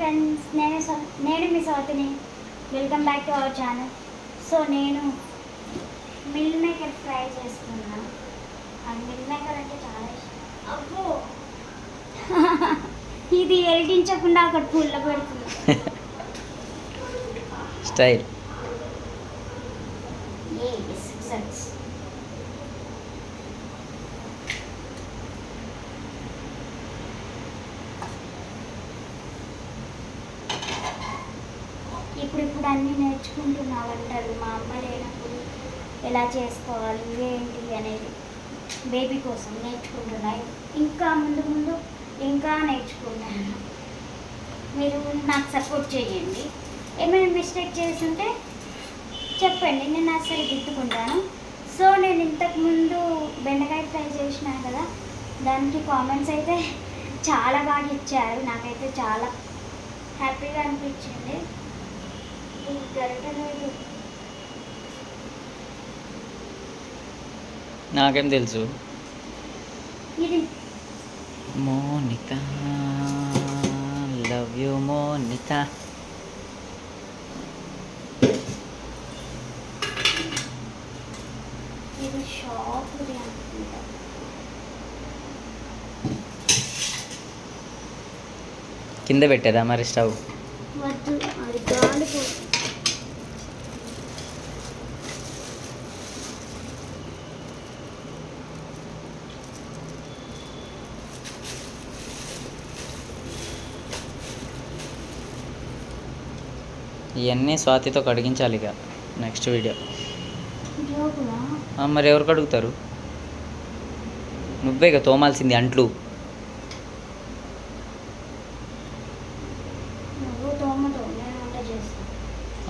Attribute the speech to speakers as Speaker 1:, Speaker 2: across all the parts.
Speaker 1: Friends నేను నేను మీ స్వాతిని. Welcome back to our channel so నేను మిల్ మేకర్ ఫ్రై చేస్తున్నాను అది మిల్ మేకర్ అంటే చాలా ఇష్టం. అబ్బో! ఇది ఎరిటించకుండా అక్కడ పుల్ల పెడుతుంది.
Speaker 2: స్టైల్
Speaker 1: ఏ సక్సెస్ ఇప్పుడు అన్నీ నేర్చుకుంటున్నా వంటలు మా అమ్మ లేనప్పుడు ఎలా చేసుకోవాలి ఏంటి అనేది బేబీ కోసం నేర్చుకుంటున్నా. ఇంకా ముందు ముందు ఇంకా నేర్చుకుంటాను మీరు నాకు సపోర్ట్ చేయండి. ఏమైనా మిస్టేక్ చేస్తుంటే చెప్పండి నేను అసలు దిద్దుకుంటాను. సో నేను ఇంతకుముందు బెండకాయ ఫ్రై చేసినాను కదా దానికి కామెంట్స్ అయితే చాలా బాగా ఇచ్చారు. నాకైతే చాలా హ్యాపీగా అనిపించింది. ఈ గరిట లేదు
Speaker 2: నాకేం తెలుసు.
Speaker 1: ఇది.
Speaker 2: మోనిక లవ్ యూ మోనిక
Speaker 1: ఇది షాప్ అనుకుంటా.
Speaker 2: కింద పెట్టేదా మరి స్టవ్?
Speaker 1: వద్దు అది
Speaker 2: ఇవన్నీ స్వాతితో కడిగించాలి ఇక. నెక్స్ట్ వీడియో మరి ఎవరు కడుగుతారు నువ్వే ఇక తోమాల్సింది అంట్లు.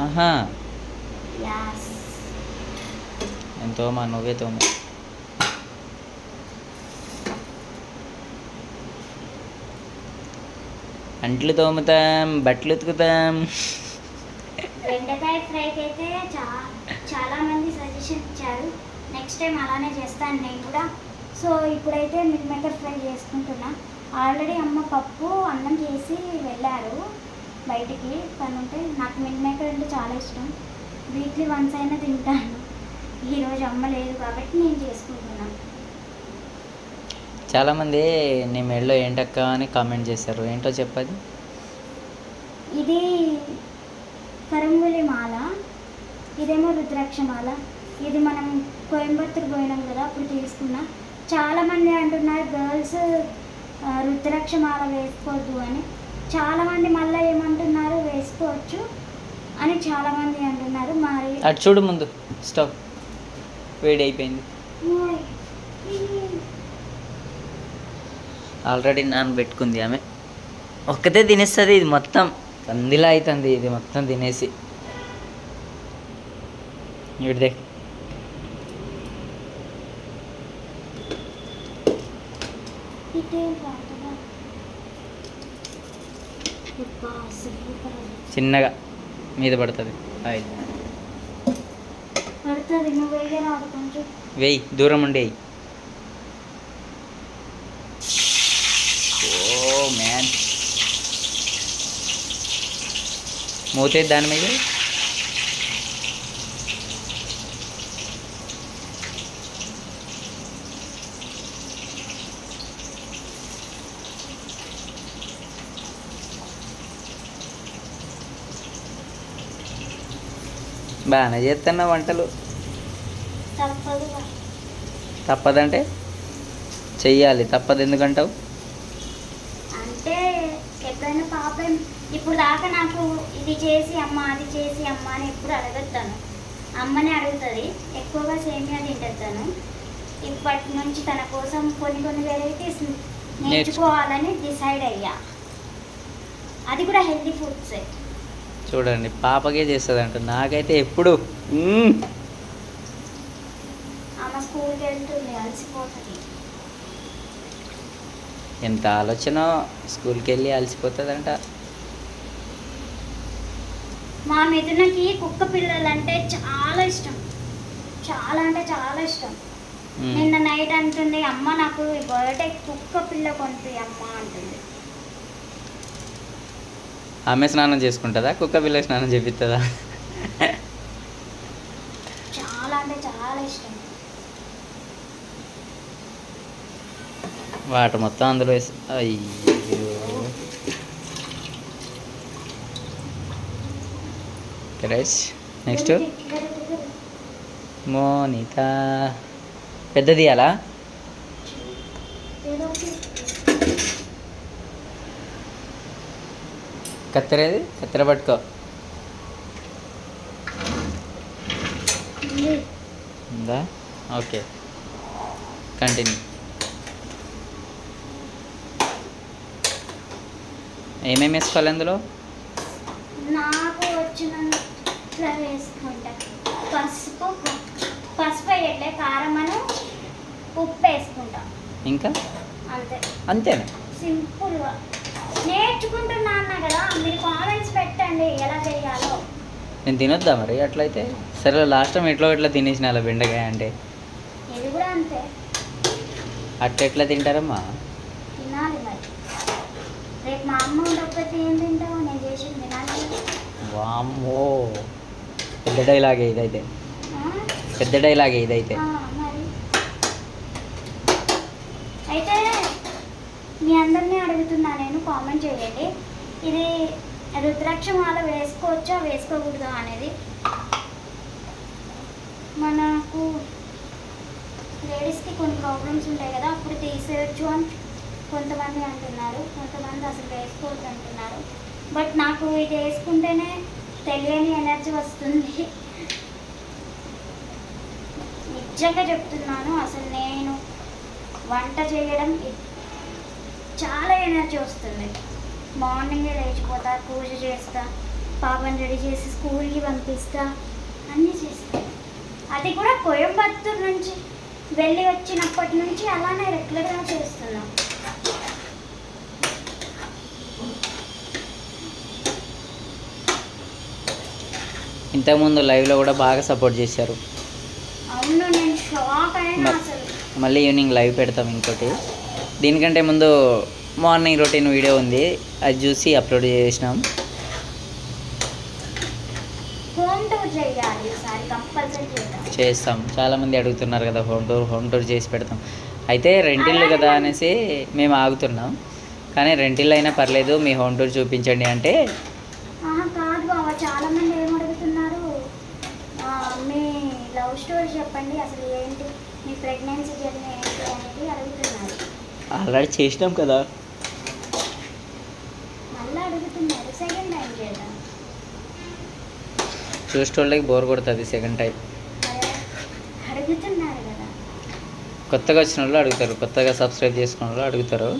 Speaker 2: ఆహా. నేను తోమా నువ్వే తోమ. అంట్లు తోముతాం బట్టలు ఉతుకుతాం.
Speaker 1: బెండకాయ ఫ్రైకి అయితే చా చాలా మంది సజెషన్ ఇచ్చారు. నెక్స్ట్ టైం అలానే చేస్తాను నేను కూడా. సో ఇప్పుడైతే మిల్ మేకర్ ఫ్రై చేసుకుంటున్నా. ఆల్రెడీ అమ్మ పప్పు అన్నం చేసి వెళ్ళారు బయటికి. పని ఉంటే నాకు మిల్ మేకర్ అంటే చాలా ఇష్టం. వీక్లీ వన్స్ అయినా తింటాను. ఈరోజు అమ్మ లేదు కాబట్టి నేను చేసుకుంటున్నాను
Speaker 2: చాలామంది నీ మెడలో ఏంటక్క అని కామెంట్ చేశారు. ఏంటో చెప్పది
Speaker 1: ఇది కరంగులి మాల ఇదేమో రుద్రాక్ష మాల ఇది మనం కోయంబత్తూరు పోయినాం కదా అప్పుడు తీసుకున్నా. చాలామంది అంటున్నారు గర్ల్స్ రుద్రాక్ష మాల వేసుకోవద్దు అని. చాలామంది మళ్ళీ ఏమంటున్నారు వేసుకోవచ్చు అని చాలామంది అంటున్నారు. మరి
Speaker 2: అటు చూడు ముందు స్టవ్. వేడి అయిపోయింది. ఆల్రెడీ నానబెట్టుకుంది ఆమె. ఒక్కతే తినేస్తుంది ఇది మొత్తం. పందిలా అవుతుంది ఇది మొత్తం తినేసి.
Speaker 1: ఇదే.
Speaker 2: చిన్నగా మీద పడుతుంది. ఆయిల్
Speaker 1: పడుతుంది నువ్వు వేగే రాదు కొంచెం
Speaker 2: వేయి దూరం ఉండి మూతేది దాని మీద? బాగానే చేస్తున్నా వంటలు. తప్పదంటే? చెయ్యాలి తప్పదు ఎందుకంటావు?
Speaker 1: ఇప్పుడు దాకా నాకు ఇది చేసి అమ్మ అది చేసి అమ్మ అని ఎప్పుడు అడగద్దాను. అమ్మని అడుగుతుంది ఎక్కువగా సేమియా తింటుంది తను ఇప్పటి నుంచి తన కోసం కొన్ని కొన్ని వెరైటీస్ నేర్చుకోవాలని డిసైడ్ అయ్యా. అది కూడా హెల్తీ ఫుడ్సే.
Speaker 2: చూడండి పాపకే చేస్తుంది నాకైతే ఎప్పుడు.
Speaker 1: ఆమె స్కూల్కి వెళ్తుంది అలసిపోతుంది.
Speaker 2: ఎంత ఆలోచన స్కూల్కి వెళ్ళి అలసిపోతుందంట.
Speaker 1: మా మిథునకి కుక్క పిల్లలు అంటే చాలా ఇష్టం. చాలా అంటే చాలా ఇష్టం. నిన్న నైట్ అంటుంది అమ్మ నాకు బర్త్డే కుక్క పిల్ల కొనిపి అమ్మ అంటుంది.
Speaker 2: ఆమె స్నానం చేసుకుంటుందా? కుక్క పిల్ల స్నానం చేపిస్తుందా
Speaker 1: చాలా అంటే చాలా ఇష్టం.
Speaker 2: వాటర్ మొత్తం అందులో వేసి అయ్యో. రైస్ నెక్స్ట్ మోనిత పెద్దది అలా కత్తెరేది? కత్తెర పట్టుకో.
Speaker 1: ఉందా?
Speaker 2: ఓకే కంటిన్యూ ఏమేమి వేసుకోవాలి అందులో?
Speaker 1: నాకు వచ్చినంత వేసుకుంటా. పసుపు పసుపు వేయట్లే కారం అను ఉప్పు వేసుకుంటా
Speaker 2: ఇంకా?
Speaker 1: అంతే.
Speaker 2: అంతేనా?
Speaker 1: సింపుల్గా. నేర్చుకుంటున్నా అన్న కదా మీరు కామెంట్స్ పెట్టండి ఎలా చేయాలో.
Speaker 2: నేను తినొద్దా మరి అట్లయితే? సరే లాస్ట్ టైం ఎట్లా ఎట్లా తినేసిన అలా బెండకాయ అంటే?
Speaker 1: ఇది కూడా అంతే.
Speaker 2: అట్ట ఎట్లా తింటారమ్మా?
Speaker 1: తినాలి మరి. రేపు మా అమ్మ ఉండకపోతే ఏం తింటావు? నేను చేసి తినాలి. కదా.
Speaker 2: వామ్మో. పెద్ద డైలాగే ఇదైతే. పెద్ద డైలాగే ఇదైతే.
Speaker 1: మరి. అయితే మీ అందరినీ అడుగుతున్నా నేను కామెంట్ చేయండి. ఇది రుద్రాక్ష మాల వేసుకోవచ్చా వేసుకోకూడదా అనేది. మనకు లేడీస్కి కొన్ని ప్రాబ్లమ్స్ ఉంటాయి కదా అప్పుడు తీసేయచ్చు అని కొంతమంది అంటున్నారు. కొంతమంది అసలు వేసుకోవద్దు అంటున్నారు బట్ నాకు ఇది వేసుకుంటేనే తెలియని ఎనర్జీ వస్తుంది. నిజంగా చెప్తున్నాను అసలు నేను వంట చేయడం చాలా ఎనర్జీ వస్తుంది. మార్నింగే లేచిపోతా పూజ చేస్తా పాపని రెడీ చేసి స్కూల్కి పంపిస్తా అన్నీ చేస్తా. అది కూడా కోయంబత్తూరు నుంచి వెళ్ళి వచ్చినప్పటి నుంచి అలానే రెగ్యులర్గా చేస్తున్నాం.
Speaker 2: ఇంతకుముందు లైవ్లో కూడా బాగా సపోర్ట్ చేశారు. మళ్ళీ ఈవినింగ్ లైవ్ పెడతాం ఇంకోటి. దీనికంటే ముందు మార్నింగ్ రొటీన్ వీడియో ఉంది. అది చూసి అప్లోడ్ చేసినాం. చేస్తాం. చాలామంది అడుగుతున్నారు కదా హోమ్ టూర్ హోమ్ టూర్ చేసి పెడతాం. అయితే రెంటిల్లు కదా అనేసి మేము ఆగుతున్నాం. కానీ రెంటిల్లు అయినా పర్లేదు మీ హోమ్ టూర్ చూపించండి అంటే
Speaker 1: ఆహా, కాదు బావ చాలా మంది ఏం అడుగుతున్నారు ఆ, మీ లవ్ స్టోరీ చెప్పండి అసలు ఏంటి? మీ ప్రెగ్నెన్సీ జర్నీ ఏంటి అనేది అడుగుతున్నారు.
Speaker 2: ఆల్రెడీ చేసినాం కదా.
Speaker 1: మళ్ళీ అడుగుతున్నారు సెకండ్ టైం చేద్దాం.
Speaker 2: చూసేటోళ్ళకి బోర్ కొడుతుంది సెకండ్ టైం
Speaker 1: అదే, అడుగుతున్నారు కదా.
Speaker 2: కొత్తగా వచ్చిన వాళ్ళు అడుగుతారు కొత్తగా సబ్స్క్రైబ్ చేసుకున్న వాళ్ళు అడుగుతారు.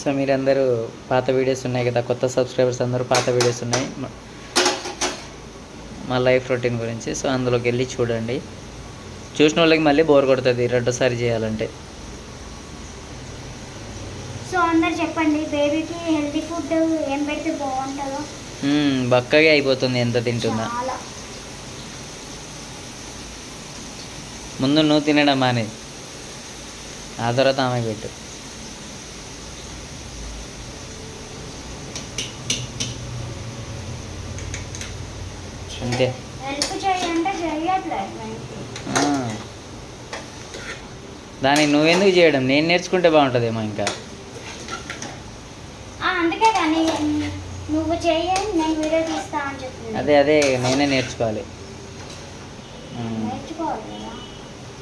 Speaker 2: సో మీరందరూ పాత వీడియోస్ ఉన్నాయి కదా కొత్త సబ్స్క్రైబర్స్ అందరూ పాత వీడియోస్ ఉన్నాయి. మ- లైఫ్ రొటీన్ గురించి. సో అందులోకి వెళ్ళి చూడండి. చూసిన వాళ్ళకి మళ్ళీ బోర్ కొడుతుంది రెండోసారి చేయాలంటే.
Speaker 1: సో అందరు చెప్పండి బేబీకి హెల్తీ ఫుడ్ ఏం పెడితే బాగుంటుందో?
Speaker 2: మ్మ్, బక్కగా అయిపోతుంది ఎంత తింటున్నా. ముందు నువ్వు తినడం మానే ఆ తర్వాత ఆమె పెట్టు. అంతే. దాన్ని నువ్వెందుకు చేయడం? నేను నేర్చుకుంటే బాగుంటుందేమో ఇంకా.
Speaker 1: నువ్వు నేను వీడియో తీస్తా అని
Speaker 2: అదే అదే నేనే నేర్చుకోవాలి.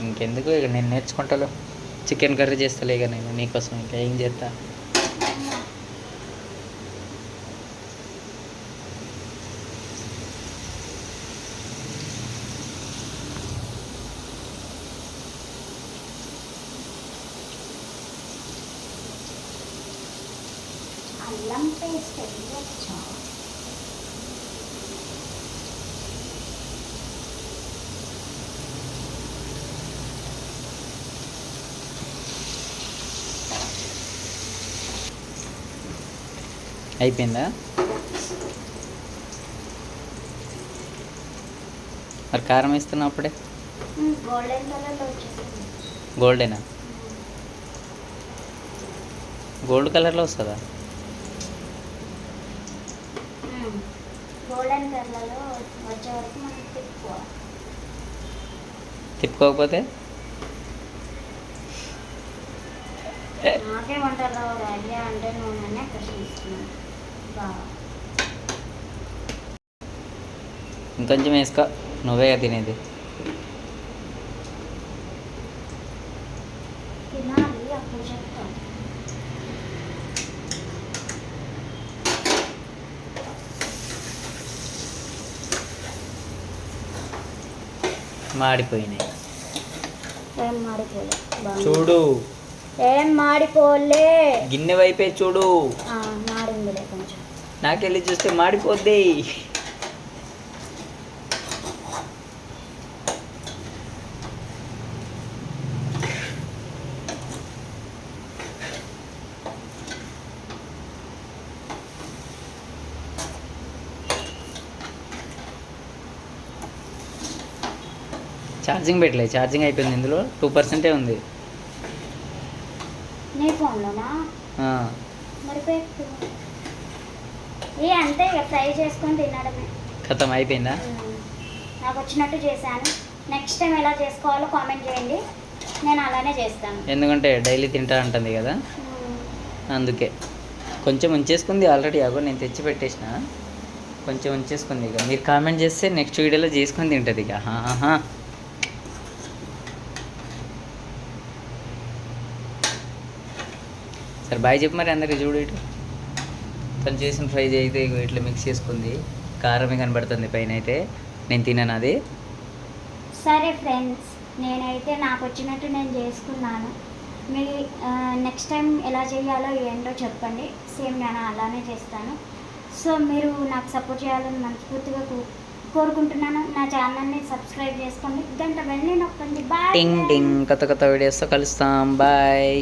Speaker 2: ఇంకెందుకు ఇక? నేను నేర్చుకుంటాలో. చికెన్ కర్రీ చేస్తలే ఇక నేను నీకోసం ఇంకా ఏం చేస్తా? అయిపోయిందా? మరి కారం వేస్తున్నావు అప్పుడే?
Speaker 1: గోల్డెన్?
Speaker 2: గోల్డ్ కలర్లో వస్తుందా? తిప్పుకోకపోతే?
Speaker 1: నాకే వంటలో అంటే
Speaker 2: ఇంకొంచెం వేసుకో. నువ్వే తినేది. మాడిపోయినాయి.
Speaker 1: ఏం మాడిపోలే? బాగుంది.
Speaker 2: చూడు.
Speaker 1: ఏం మాడిపోలే?
Speaker 2: గిన్నె వైపే చూడు. నాకెళ్ళి చూస్తే మాడిపోద్ది. ఛార్జింగ్ పెట్టలే ఛార్జింగ్ అయిపోయింది ఇందులో టూ పర్సెంటే ఉంది.
Speaker 1: నీ ఫోన్లోనా? అంతే ఇక ఫ్రై చేసుకొని తినడమే.
Speaker 2: ఖతం అయిపోయిందా.
Speaker 1: నాకు వచ్చినట్టు చేశాను. నెక్స్ట్ టైం ఎలా చేసుకోవాలో కామెంట్ చేయండి. నేను అలానే చేస్తాను.
Speaker 2: ఎందుకంటే డైలీ తింటా అంటుంది కదా. అందుకే. కొంచెం ఉంచేసుకుంది ఆల్రెడీ అగో నేను తెచ్చి పెట్టేసిన. కొంచెం ఉంచేసుకుంది ఇక. మీరు కామెంట్ చేస్తే నెక్స్ట్ వీడియోలో చేసుకొని తింటుంది ఇక. సరే బాయ్ చెప్పు మరి అందరికి చూడు ఇటు. తను చేసిన ఫ్రై అయితే ఇట్లా మిక్స్ చేసుకుంది. కారమే కనబడుతుంది పైన అయితే. నేను తినను అది.
Speaker 1: సరే ఫ్రెండ్స్ నేనైతే నాకు వచ్చినట్టు నేను చేసుకున్నాను. మీ నెక్స్ట్ టైం ఎలా చేయాలో ఏంటో చెప్పండి. సేమ్ నేను అలానే చేస్తాను. సో మీరు నాకు సపోర్ట్ చేయాలని మనస్ఫూర్తిగా కోరుకుంటున్నాను. నా ఛానల్ని సబ్స్క్రైబ్ చేసుకోండి. గంట వెళ్ళి నొక్కండి. బాయ్
Speaker 2: టింగ్ టింగ్ కొత్త కొత్త వీడియోస్తో కలుస్తాం. బాయ్